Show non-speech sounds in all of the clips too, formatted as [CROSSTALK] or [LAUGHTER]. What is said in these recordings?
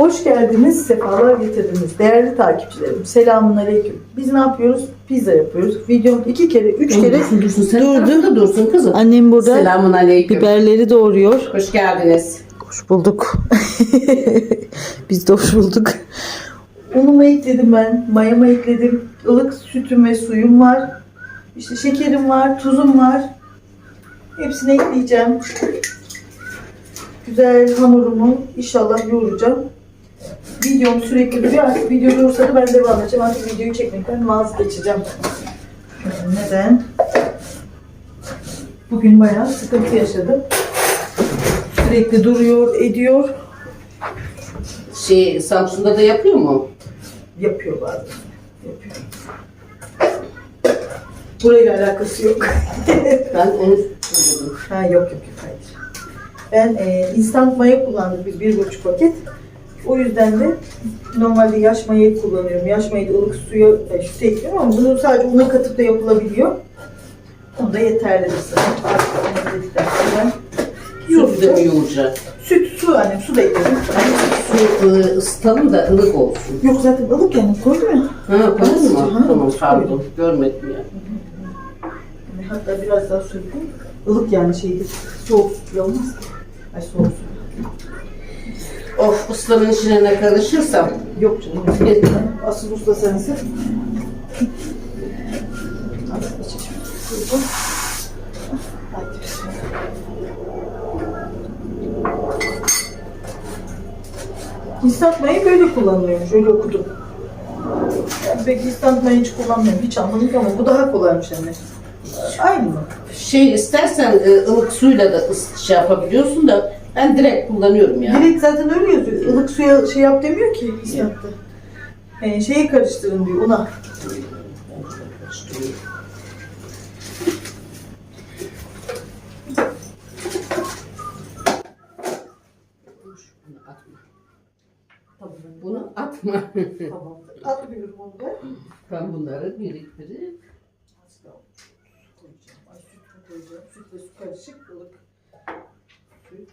Hoş geldiniz, sefalar getirdiniz. Değerli takipçilerim, selamun aleyküm. Biz ne yapıyoruz? Pizza yapıyoruz. Videom iki kere, üç kere dursun dursun. Sen durdu. tarafında dursun kızım. Annem burada Selamun aleyküm. biberleri doğuruyor. Hoş geldiniz. Hoş bulduk. [LAUGHS] Biz de hoş bulduk. Unumu ekledim ben, mayamı ekledim. ılık sütüm ve suyum var. İşte şekerim var, tuzum var. Hepsini ekleyeceğim. Güzel hamurumu inşallah yoğuracağım. Videom sürekli duruyor. Artık video durursa da ben devam edeceğim. Artık videoyu çekmekten vazgeçeceğim. Neden? Bugün bayağı sıkıntı yaşadım. Sürekli duruyor, ediyor. Şey Samsun'da da yapıyor mu? Yapıyor bazen. Yapıyor. Burayla alakası yok. [LAUGHS] Ben onu ha yok yok yok hayır. Ben e, instant maya kullandım bir, bir buçuk paket. O yüzden de normalde yaş mayayı kullanıyorum. Yaş mayayı da ılık suya e, süt ekliyorum ama bunu sadece una katıp da yapılabiliyor. O da yeterli mesela. Artık onu dedikten sonra Sütü de mi yoğuracak? Süt, su annem su da ekledim. Su ıı, ısıtalım da ılık olsun. Yok zaten ılık yani koydum ya. Ha koydun Ha, mu? Tamam pardon. Görmedim ya. Yani Hatta biraz daha ekleyeyim. Ilık yani şeydi. Soğuk bile olmaz. Ay soğuk su. Of ustanın içine ne karışırsam. Yok canım. Asıl usta sensin. Hadi içelim. Hadi bismillah. İnstant mayı böyle kullanılıyor. Şöyle okudum. Ben pek instant mayı hiç kullanmıyorum. Hiç anlamadım ama bu daha kolaymış anne. Aynı mı? Şey istersen ı, ılık suyla da ıs şey yapabiliyorsun da ben direkt kullanıyorum ya. Direkt zaten öyle yazıyor. Ilık suya şey yap demiyor ki instantta. Ee, şeyi karıştırın diyor una. Bunu atma. Tamam. Atmıyorum onu da. ben bunları biriktirip süt koyacağım? Sütle su karışık ılık. Süt.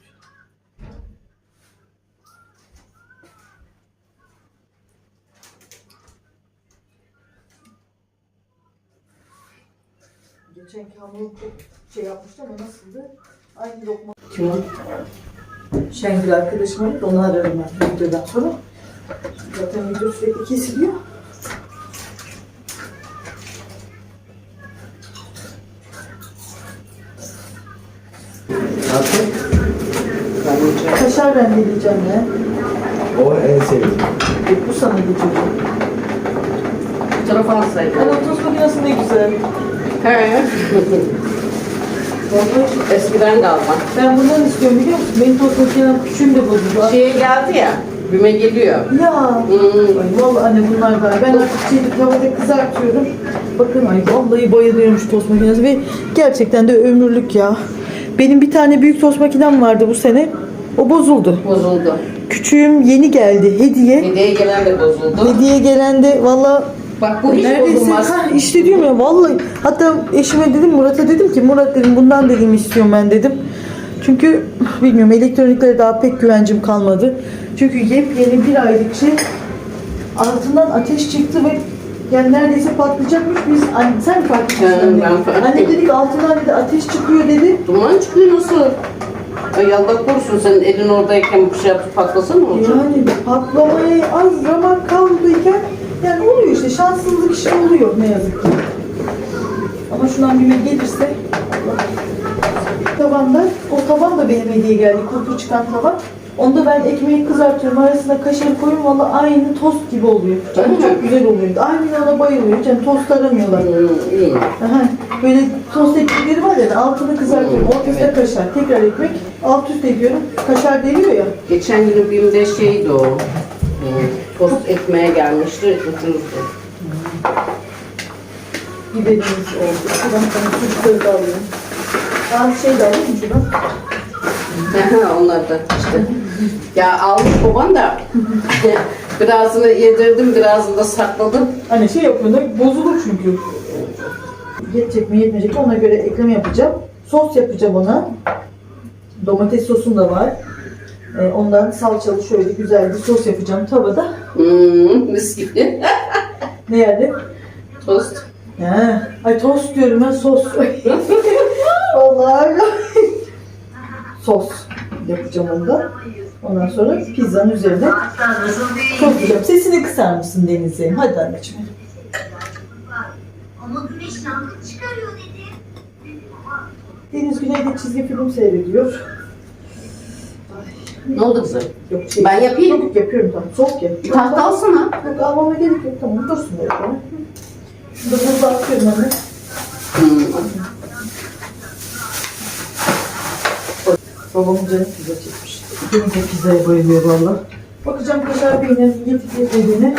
Geçenki hamuru çok şey yapmıştı ama nasıldı? Aynı lokma. o? Şengül arkadaşım var. Onu ararım ben videodan sonra. Zaten video sürekli kesiliyor. Nasıl? Kaşar rendeleyeceğim ya. O en sevdiğim. Bu sana geçiyor. Bu tarafa alsaydın. Ama tost makinesi ne güzel. Vallahi Eskiden kalma. ben bundan istiyorum biliyor musun? Benim tost makinem küçüğüm de bozuldu. Şeye geldi ya. Büme geliyor. Ya. Hmm. Ay vallahi anne bunlar var. Ben artık şeyde tavada kızartıyorum. Bakın ay vallahi bayılıyorum şu tost makinesi ve gerçekten de ömürlük ya. Benim bir tane büyük tost makinem vardı bu sene. O bozuldu. Bozuldu. Küçüğüm yeni geldi hediye. Hediye gelen de bozuldu. Hediye gelen de valla Bak bu hiç neredeyse bozulmaz. ha, işte diyorum ya vallahi hatta eşime dedim Murat'a dedim ki Murat dedim bundan dedim istiyorum ben dedim. Çünkü bilmiyorum elektroniklere daha pek güvencim kalmadı. Çünkü yepyeni bir aylık şey altından ateş çıktı ve yani neredeyse patlayacakmış. Biz anne, sen mi anne? ben Anne dedi ki altından dedi ateş çıkıyor dedi. Duman çıkıyor nasıl? Ay Allah korusun senin elin oradayken bir şey yapıp ne olacak? Yani patlamaya az zaman kaldıyken yani oluyor işte şanssızlık işte oluyor ne yazık ki. Ama şundan bir gelirse tavanda o tavan da benim hediye geldi. Kurtu çıkan tavan. Onda ben ekmeği kızartıyorum. Arasına kaşar koyuyorum. Valla aynı tost gibi oluyor. Öyle mi? çok güzel oluyor. Aynı ona bayılıyor. Yani tost aramıyorlar. Aha, böyle tost ekmekleri var ya altını kızartıyorum. Ortasında evet. kaşar. Tekrar ekmek. Alt üst ediyorum. Kaşar deliyor ya. Geçen gün BİM'de şeydi o. hmm, Tost ekmeğe gelmişti, ucuzdu. biberimiz oldu. Şuradan sana sucukları da alıyorum. Az şey de alayım şuradan? Onlar da işte. Ya almış baban da [LAUGHS] birazını yedirdim, birazını da sakladım. Hani şey yapıyor da bozulur çünkü. Yetecek mi yetmeyecek mi ona göre ekleme yapacağım. Sos yapacağım ona. Domates sosum da var. Ee, ondan salçalı şöyle güzel bir sos yapacağım tavada. Hmm, mis gibi. [LAUGHS] Ne yerde? Tost. He. Ay tost diyorum ben sos. [LAUGHS] Vallahi sos yapacağım ondan. Ondan sonra pizzanın üzerine sos yapacağım. Sesini kısar mısın Deniz'ciğim? Hadi anneciğim. Ama güneş yangın çıkarıyor dedi. Deniz Güney'de çizgi film seyrediyor. Ne oldu kızım? Yok şey. Ben yapayım. Yok yapıyorum tamam. Soğuk ya. Tahta alsana. Yok almama gerek yok. Tamam dursun böyle. Tamam. Şunu da burada atıyorum anne. Hmm. Babamın canı pizza çekmiş. Benim de pizzaya bayılıyor valla. Bakacağım kaşar peynirini getirdiğine.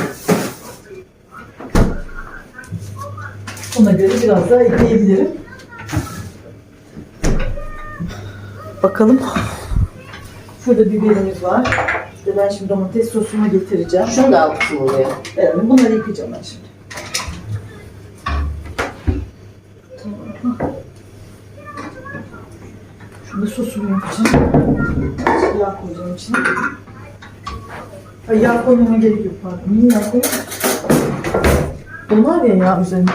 Ona göre biraz daha ekleyebilirim. Bakalım. Şurada biberimiz var. İşte ben şimdi domates sosumu getireceğim. Şunu da al kızım oraya. Evet, bunları yıkayacağım ben şimdi. Tamam. Şunu da sosumu yapacağım. Yağ koyacağım içine. Ay yağ koymama gerek yok pardon. Niye yağ koyayım? Donar ya yağ üzerinde.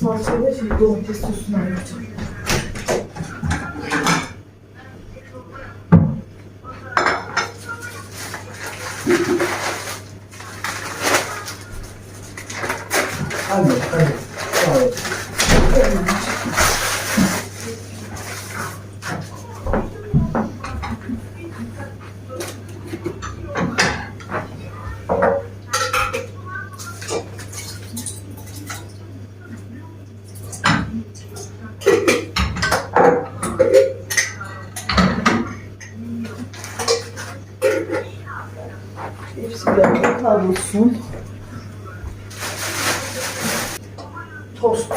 Salçayla şey domates sosunu ayıracağım. Hadi hadi. Sağ ol. Hepsi biraz kavrulsun. Tost.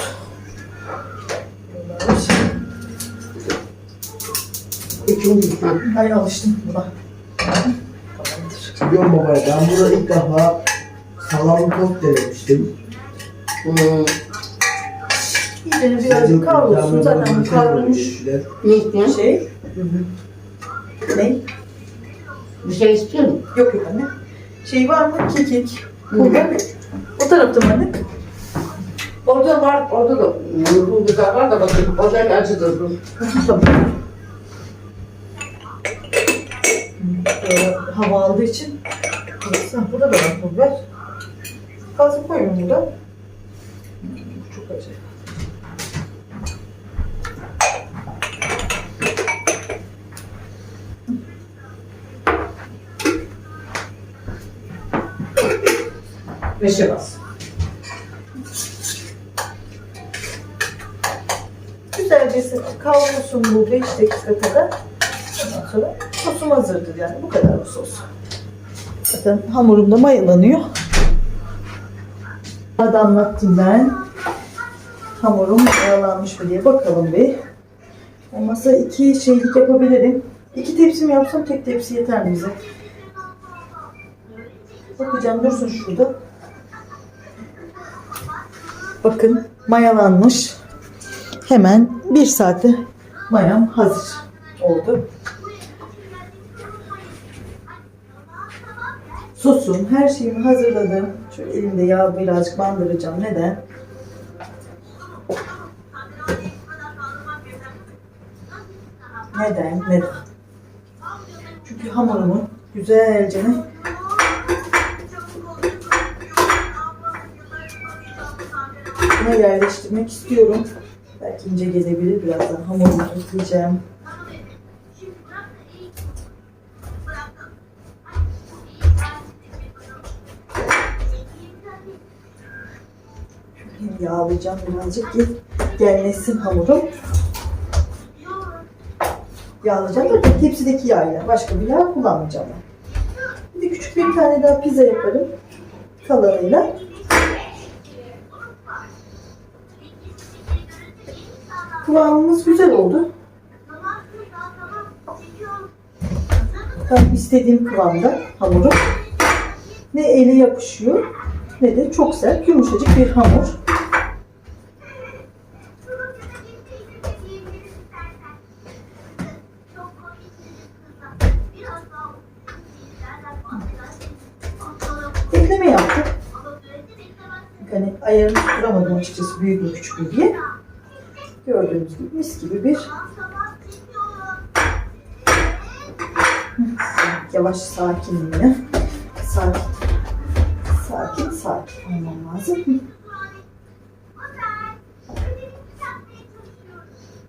Ay alıştım buna. Biliyorum baba ben burada ilk defa salamlı tost denemiştim. Hmm. İyice birazcık kavrulsun. Zaten kavrulmuş Ne istiyorsun? şey. Ne? Bir şey istiyor musun? Yok yok anne şey var mı? Kekik. Pulga. O tarafta mı anne? Orada var, orada da ruhu güzel var da bakın, ocak acıdır bu. Böyle hava aldığı için. Burası, burada da var pulver. Fazla koymuyorum burada. Çok acayip. 5'e bas. Güzelce kavrulsun bu 5 dakika kadar. Ondan sonra sosum hazırdır yani bu kadar bu sos. Zaten hamurum da mayalanıyor. Adamlattım ben. Hamurum mayalanmış mı diye bakalım bir. Olmazsa iki şeylik yapabilirim. İki tepsi mi yapsam tek tepsi yeter mi bize? Bakacağım dursun şurada. Bakın mayalanmış. Hemen bir saate mayam hazır oldu. Sosum, her şeyimi hazırladım. Şöyle elimde yağ birazcık bandıracağım. Neden? Neden? Neden? Çünkü hamurumu güzelce buna yerleştirmek istiyorum. Belki ince gelebilir. Birazdan hamurumu ekleyeceğim. Yağlayacağım birazcık ki gelmesin hamurum. Yağlayacağım da tepsideki yağıyla. Başka bir yağ kullanmayacağım ben. De küçük bir tane daha pizza yaparım. Kalanıyla. Kıvamımız güzel oldu. Tam istediğim kıvamda hamuru. Ne eli yapışıyor ne de çok sert yumuşacık bir hamur. Ekleme yaptık. Yani ayarını kuramadım açıkçası büyük mü küçük mü diye. Gördüğünüz gibi mis gibi bir yavaş sakin yine. Sakin. Sakin sakin olmam lazım.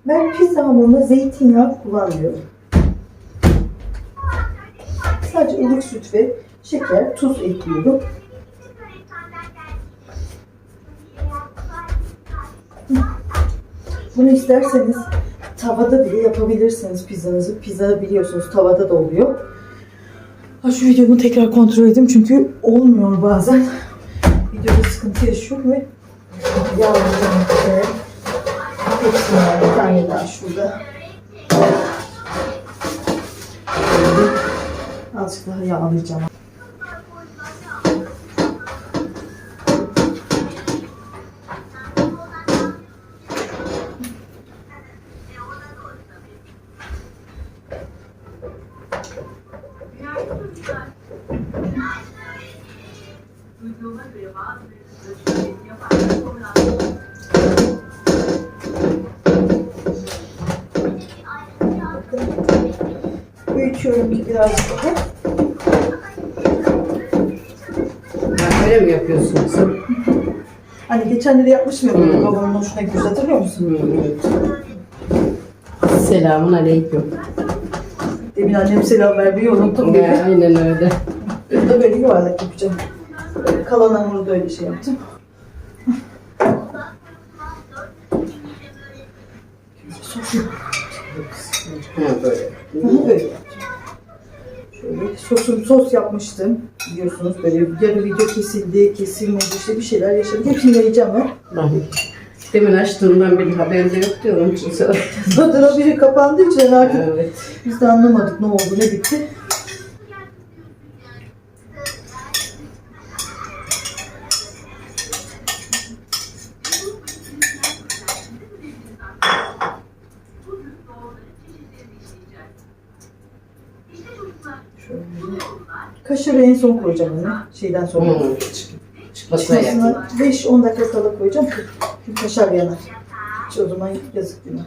Ben pizza hamuruna zeytinyağı kullanmıyorum. Sadece ılık süt ve şeker, tuz ekliyorum. Bunu isterseniz tavada bile yapabilirsiniz pizzanızı. Pizza biliyorsunuz tavada da oluyor. Ha şu videomu tekrar kontrol edeyim çünkü olmuyor bazen. Videoda sıkıntı yaşıyorum ve işte. Hepsini var. Bir tane daha şurada. Azıcık daha yağlayacağım. Ki birazcık daha. Öyle mi yapıyorsunuz? Hani geçen de yapmışım ya böyle Hmm. babamın hoşuna gidiyor hatırlıyor musun? Selamun aleyküm. Demin annem selam vermeyi unuttum dedi. Aynen öyle. De böyle yuvarlak yapacağım. Böyle kalan hamuru da öyle şey yaptım. Sosu. Ha böyle. Hı, Öyle yapacağım. Şöyle sosum, sos yapmıştım. Biliyorsunuz böyle yarı video kesildi, kesilmedi işte bir şeyler yaşadık. Hepsini yayacağım ben. Demin açtığımdan beri haberim de yok diyorum. Zaten [LAUGHS] o biri kapandığı için artık Evet. biz de anlamadık ne oldu ne bitti. Şöyle. Kaşarı en son koyacağım onu. Şeyden sonra. Hmm. Çıkmasına yakın. Çıkmasına 5-10 dakika kala koyacağım ki kaşar yanar. Hiç o zaman yazık günah.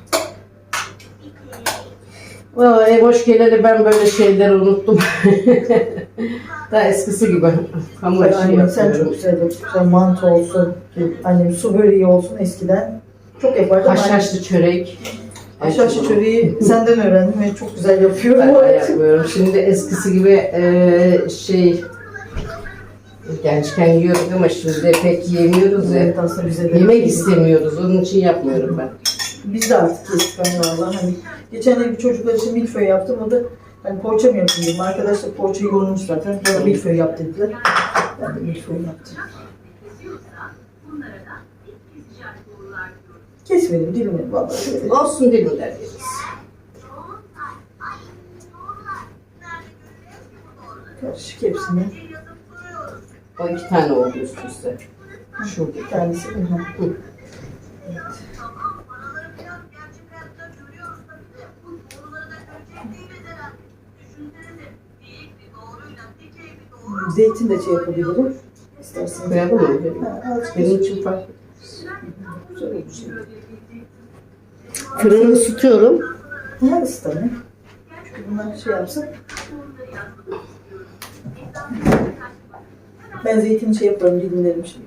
Vallahi boş geleli ben böyle şeyleri unuttum. [LAUGHS] Daha eskisi gibi hamur işi annem sen çok yapıyorum. güzel yapıyorsun. Mantı olsun, annem su böreği olsun eskiden. Çok yapardım. Haşhaşlı çörek. Haşhaşlı çöreği senden öğrendim ve çok güzel yapıyorum. Ben de yapmıyorum. Şimdi eskisi gibi eee, şey gençken yiyorduk ama şimdi pek yemiyoruz ya. Evet aslında bize de. Yemek istemiyoruz. Onun için yapmıyorum ben. Biz de artık kestik anne valla. Hani geçen de bir çocuklar için milföy yaptım. O da hani poğaça mı yapayım dedim. Arkadaşlar poğaçayı yorulmuş zaten. Bana milföy yap dediler. Ben de milföy yaptım. Kesmedim dilimi valla. şöyle. Olsun dilimler yeriz. Karışık hepsini. O iki tane oldu üst üste. Şurada. Bir tanesi. Hı hı. Hı. Zeytin de şey yapabilirim. İsterseniz. Koyalım mı? Benim için fark. Olur şimdi. Fırını ısıtıyorum. Ha ısıtalım. Çünkü bunlar şey yapsın. Ben zeytini şey yaparım, dilimlerim şimdi.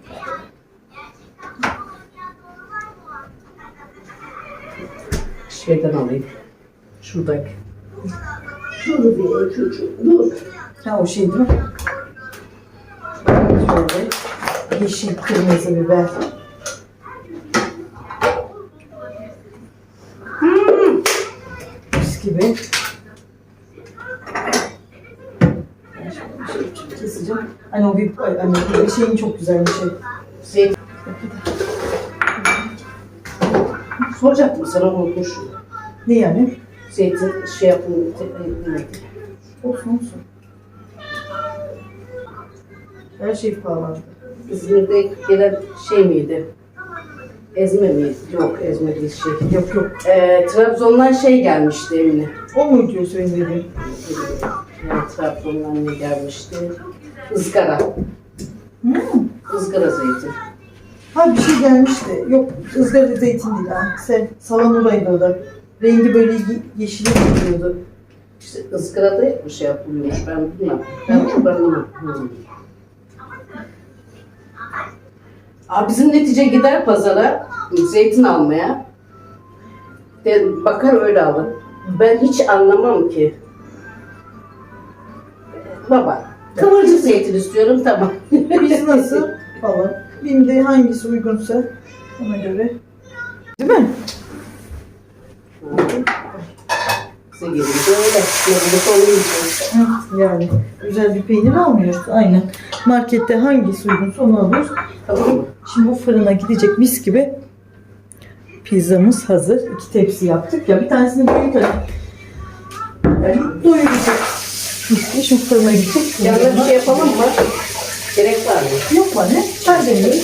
Şeyden alayım. Şuradaki. Dur bir çocuğum dur. Ha o şey değil mi? Şöyle yeşil, kırmızı biber. Mis gibi. Şey keseceğim. Hani o bir, hani bir şeyin çok güzel bir şey. Zeytin. Soracaktım sana unutmuşum. Ne yani? Zeytin şey yapın. te- Olsun olsun. Her şey pahalandı. İzmir'de gelen şey miydi? Ezme miydi? Yok ezme değil şey. Yok yok. Ee, Trabzon'dan şey gelmişti Emine. O mu diyor senin dediğin? Yani Trabzon'dan ne gelmişti? Izgara. ızgara zeytin. Ha bir şey gelmişti. Yok ızgara zeytin değil ha. Sen salamuraydı o da. Rengi böyle ye- yeşile gidiyordu. İşte ızgarada bir şey yapılıyormuş ben bilmem. Ben çok anlamam. Hı. Aa, bizim netice gider pazara zeytin almaya. De, bakar öyle alır. Ben hiç anlamam ki. Baba, kıvırcık zeytin istiyorum tamam. [LAUGHS] Biz nasıl falan. Benim de hangisi uygunsa ona göre. Değil mi? Size gelince öyle. Yorulup onu yiyeceğiz. Hı, Yani güzel bir peynir almıyoruz. Aynen. Markette hangisi uygunsa onu alıyoruz. Tamam? Şimdi bu fırına gidecek mis gibi pizzamız hazır. İki tepsi yaptık ya. Bir tanesini büyük hani. Yani doyuracak. Şimdi fırına gidecek. Yanına bir şey yapalım mı? Gerek var mı? Yok mu ne? Ben demiyorum.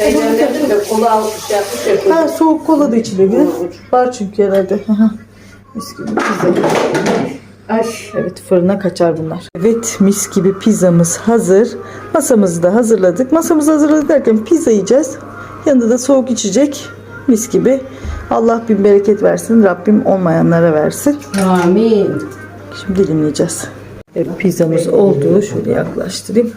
Ben gönderdim de kola almış yapmış yapıyor. Ha soğuk kola da içilebilir. Var çünkü herhalde. Mis gibi pizza. Ay. Evet fırına kaçar bunlar. Evet mis gibi pizzamız hazır. Masamızı da hazırladık. Masamızı hazırladık derken pizza yiyeceğiz. Yanında da soğuk içecek. Mis gibi. Allah bin bereket versin. Rabbim olmayanlara versin. Amin. Şimdi dilimleyeceğiz. Evet, pizzamız oldu. Şöyle yaklaştırayım.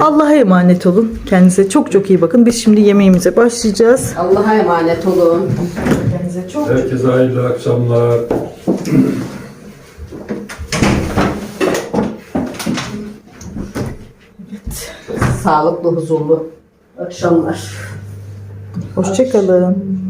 Allah'a emanet olun. Kendinize çok çok iyi bakın. Biz şimdi yemeğimize başlayacağız. Allah'a emanet olun. Kendinize çok Herkese hayırlı akşamlar. Sağlıklı, huzurlu akşamlar. hoşçakalın.